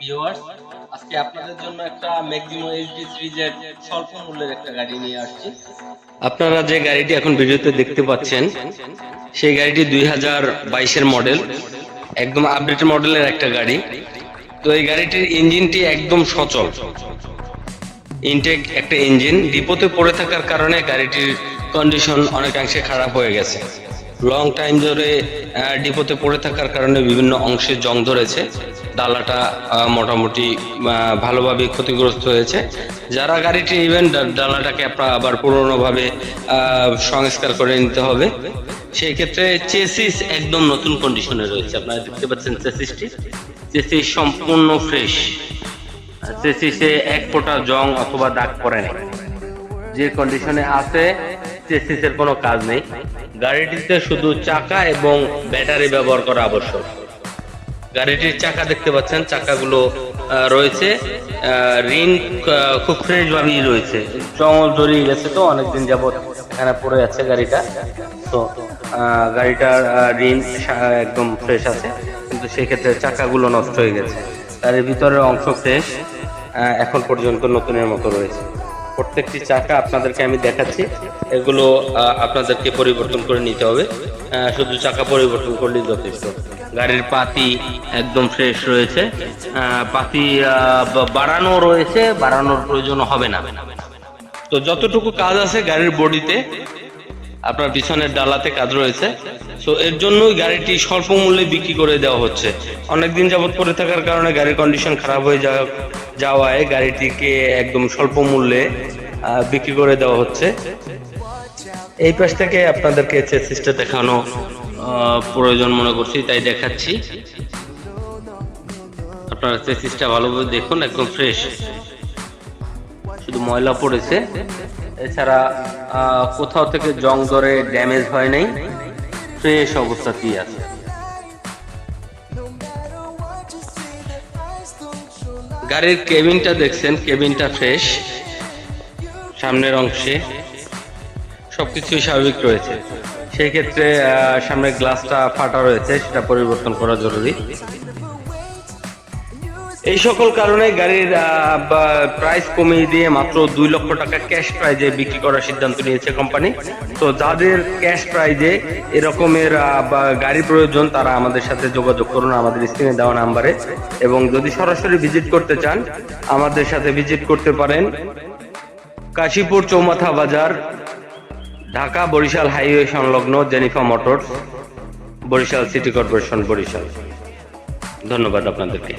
Viewers আজকে আপনাদের জন্য একটা ম্যাক্সিমো এইচডি সিরিজের স্বল্প মূল্যের একটা গাড়ি নিয়ে আসছি। আপনারা যে গাড়িটি এখন ভিডিওতে দেখতে পাচ্ছেন, সেই গাড়িটি দুই হাজার বাইশের মডেল একদম আপডেট মডেলের একটা গাড়ি। তো এই গাড়িটির ইঞ্জিনটি একদম সচল। ইনটেক একটা ইঞ্জিন ডিপোতে পড়ে থাকার কারণে গাড়িটির কন্ডিশন অনেকাংশে খারাপ হয়ে গেছে। লং টাইম ধরে ডিপোতে পড়ে থাকার কারণে বিভিন্ন অংশে জং ধরেছে। ডালাটা মোটামুটি ভালোভাবে ক্ষতিগ্রস্ত হয়েছে। যারা গাড়িটি নেবেন ডালাটাকে আপনার আবার পুরোনোভাবে সংস্কার করে নিতে হবে। সেই ক্ষেত্রে চেসিস একদম নতুন কন্ডিশনে রয়েছে। আপনারা দেখতে পাচ্ছেন চেসিসটি। চেসিস সম্পূর্ণ ফ্রেশ চেসিসে এক ফোঁটা জং অথবা দাগ পড়ে নেই। যে কন্ডিশনে আছে, চেসিসের কোনো কাজ নেই। গাড়িটিতে শুধু চাকা এবং ব্যাটারি ব্যবহার করা আবশ্যক। গাড়িটির চাকা দেখতে পাচ্ছেন, চাকাগুলো রয়েছে। রিন খুব ফ্রেশ ভাবেই রয়েছে। জঙ্গল জড়িয়ে গেছে তো, অনেকদিন যাবৎ এখানে পড়ে আছে গাড়িটা। তো গাড়িটার রিন একদম ফ্রেশ আছে, কিন্তু সেক্ষেত্রে চাকাগুলো নষ্ট হয়ে গেছে। তার ভিতরের অংশ ফ্রেশ এখন পর্যন্ত নতুনের মতো রয়েছে। প্রত্যেকটি চাকা আপনাদেরকে আমি দেখাচ্ছি। এগুলো আপনাদেরকে পরিবর্তন করে নিতে হবে। শুধু চাকা পরিবর্তন করলেই যথেষ্ট। গাড়ির পাতি একদম ফ্রেশ রয়েছে। পাতি বাড়ানো রয়েছে। বাড়ানোর প্রয়োজন হবে না। তো যতটুকু কাজ আছে গাড়ির বডিতে আপনার পিছনের ডালাতে কাজ রয়েছে। তো এর জন্যই গাড়িটি স্বল্প মূল্যে বিক্রি করে দেওয়া হচ্ছে। অনেকদিন যাবত পরে থাকার কারণে গাড়ির কন্ডিশন খারাপ হয়ে যাওয়ায় গাড়িটিকে একদম স্বল্প মূল্যে বিক্রি করে দেওয়া হচ্ছে। এই পাশ থেকে আপনাদেরকে চেসিসটা দেখানো প্রয়োজন মনে করছি, তাই দেখাচ্ছি। আপনারা চেসিসটা ভালোভাবে দেখুন, একদম ফ্রেশ শুধু ময়লা পড়েছে। এছাড়া কোথাও থেকে জং ধরে ড্যামেজ হয় নাই ফ্রেশ অবস্থাতেই আছে? গাড়ির কেবিনটা দেখছেন কেবিনটা ফ্রেশ সামনের অংশে সবকিছুই স্বাভাবিক রয়েছে। সেই ক্ষেত্রে আহ, সামনের গ্লাসটা ফাটা রয়েছে সেটা পরিবর্তন করা জরুরি। এই সকল কারণে গাড়ির প্রাইস কমিয়ে দিয়ে মাত্র দুই লক্ষ টাকা ক্যাশ প্রাইজে বিক্রি করার সিদ্ধান্ত নিয়েছে কোম্পানি তো যাদের ক্যাশ প্রাইজে এরকমের গাড়ি প্রয়োজন, তারা আমাদের সাথে যোগাযোগ করুন আমাদের স্ক্রিনে দেওয়া নাম্বারে এবং যদি সরাসরি ভিজিট করতে চান, আমাদের সাথে ভিজিট করতে পারেন কাশীপুর চৌমাথা বাজার, ঢাকা বরিশাল হাইওয়ে সংলগ্ন Jenifa motors Barishal city corporation Barishal. ধন্যবাদ আপনাদেরকে।